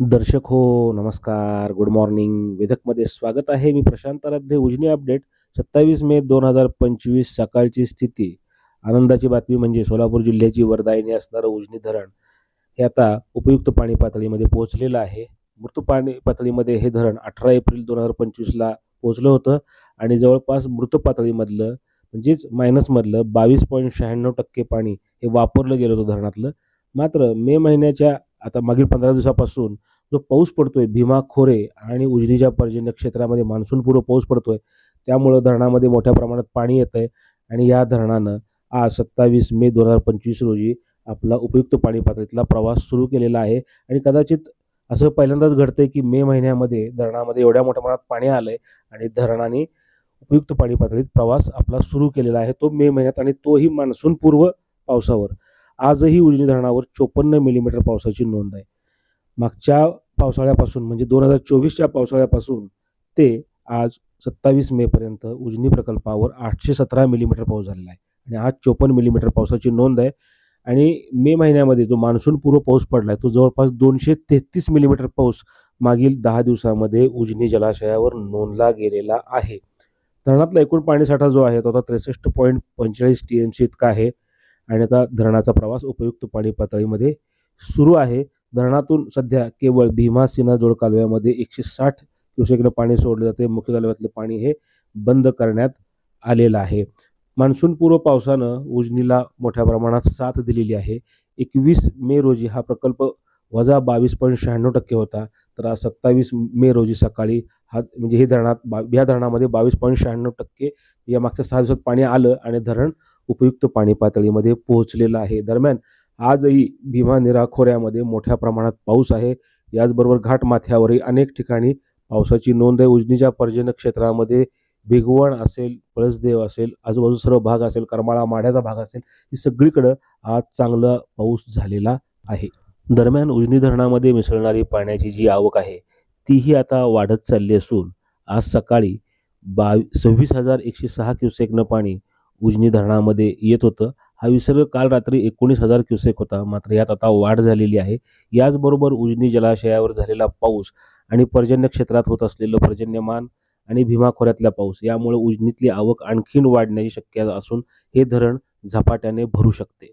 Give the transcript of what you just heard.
दर्शक हो नमस्कार. गुड मॉर्निंग वेदकमध्ये स्वागत आहे. मी प्रशांत आराध्य उजनी अपडेट. सत्तावीस मे दोन हजार पंचवीस सकाळची स्थिती. आनंदाची बातमी म्हणजे सोलापूर जिल्ह्याची वरदायिनी असणारं उजनी धरण हे आता उपयुक्त पाणी पातळीमध्ये पोहोचलेलं आहे. मृत पाणी पातळीमध्ये हे धरण अठरा एप्रिल दोन हजार पंचवीसला पोहोचलं होतं आणि जवळपास मृत पातळीमधलं म्हणजेच मायनसमधलं बावीस पॉईंट शहाण्णव टक्के पाणी हे वापरलं गेलं होतं धरणातलं. मात्र मे महिन्याच्या आता मागील पंधरा दिवसापासून जो पाऊस पडतोय भीमा खोरे आणि उजनीच्या पर्जन्य क्षेत्रामध्ये मान्सूनपूर्व पाऊस पडतोय त्यामुळं धरणामध्ये मोठ्या प्रमाणात पाणी येत आहे आणि या धरणानं आज सत्तावीस मे दोन हजार पंचवीस रोजी आपला उपयुक्त पाणी पातळीतला प्रवास सुरू केलेला आहे आणि कदाचित असं पहिल्यांदाच घडतंय की मे महिन्यामध्ये धरणामध्ये एवढ्या मोठ्या प्रमाणात पाणी आलंय आणि धरणाने उपयुक्त पाणी पातळीत प्रवास आपला सुरू केलेला आहे. तो मे महिन्यात आणि तोही मान्सूनपूर्व पावसावर. आजही उजनी धरणावर चोपन्न मिलीमीटर पावसाची नोंद आहे. मागच्या पावसाळ्यापासून म्हणजे दोन हजार चोवीसच्या पावसाळ्यापासून ते आज सत्तावीस मेपर्यंत उजनी प्रकल्पावर आठशे सतरा मिलीमीटर पाऊस झालेला आहे. आणि आज चोपन्न मिलीमीटर पावसाची नोंद आहे. आणि मे महिन्यामध्ये जो मान्सूनपूर्व पाऊस पडला आहे तो जवळपास दोनशे तेहतीस मिलीमीटर पाऊस मागील दहा दिवसामध्ये उजनी जलाशयावर नोंदला गेलेला आहे. धरणातला एकूण पाणीसाठा जो आहे तो आता त्रेसष्ट पॉईंट पंचेचाळीस टी एम सी इतका आहे. आणि आता धरणाचा प्रवास उपयुक्त पाणी पातळीमध्ये सुरू आहे. धरणातून सध्या केवळ भीमासिना जोड कालव्यामध्ये एकशे साठ क्युसेकनं पाणी सोडले जाते. मुख्य कालव्यातलं पाणी हे बंद करण्यात आलेलं आहे. मान्सूनपूर्व पावसानं उजनीला मोठ्या प्रमाणात साथ दिलेली आहे. एकवीस मे रोजी हा प्रकल्प वजा बावीस पॉईंट शहाण्णव टक्के होता. तर आज सत्तावीस मे रोजी सकाळी हा म्हणजे हे धरणात बा या धरणामध्ये बावीस पॉईंट शहाण्णव टक्के या मागच्या सहा दिवसात पाणी आलं आणि धरण उपयुक्त पाणी पातळीमध्ये पोहोचलेलं आहे. दरम्यान आजही भीमा निरा खोऱ्यामध्ये मोठ्या प्रमाणात पाऊस आहे. याचबरोबर घाटमाथ्यावरही अनेक ठिकाणी पावसाची नोंद आहे. उजनीच्या पर्जन्य क्षेत्रामध्ये भिगवण असेल पळसदेव असेल आजूबाजू सर्व भाग असेल करमाळा माढ्याचा भाग असेल ही सगळीकडं आज चांगला पाऊस झालेला आहे. दरम्यान उजनी धरणामध्ये मिसळणारी पाण्याची जी आवक आहे तीही आता वाढत चालली असून आज सकाळी बावी सव्वीस हजार एकशे सहा क्युसेकनं पाणी उजनी धरणामध्ये येत होतं. हा विसर्ग काल रात्री एकोणीस हजार क्युसेक होता. मात्र यात आता वाढ झालेली आहे. याचबरोबर उजनी जलाशयावर झालेला पाऊस आणि पर्जन्य क्षेत्रात होत असलेलं पर्जन्यमान आणि भीमा खोऱ्यातला पाऊस यामुळे उजनीतली आवक आणखीन वाढण्याची शक्यता असून हे धरण झपाट्याने भरू शकते.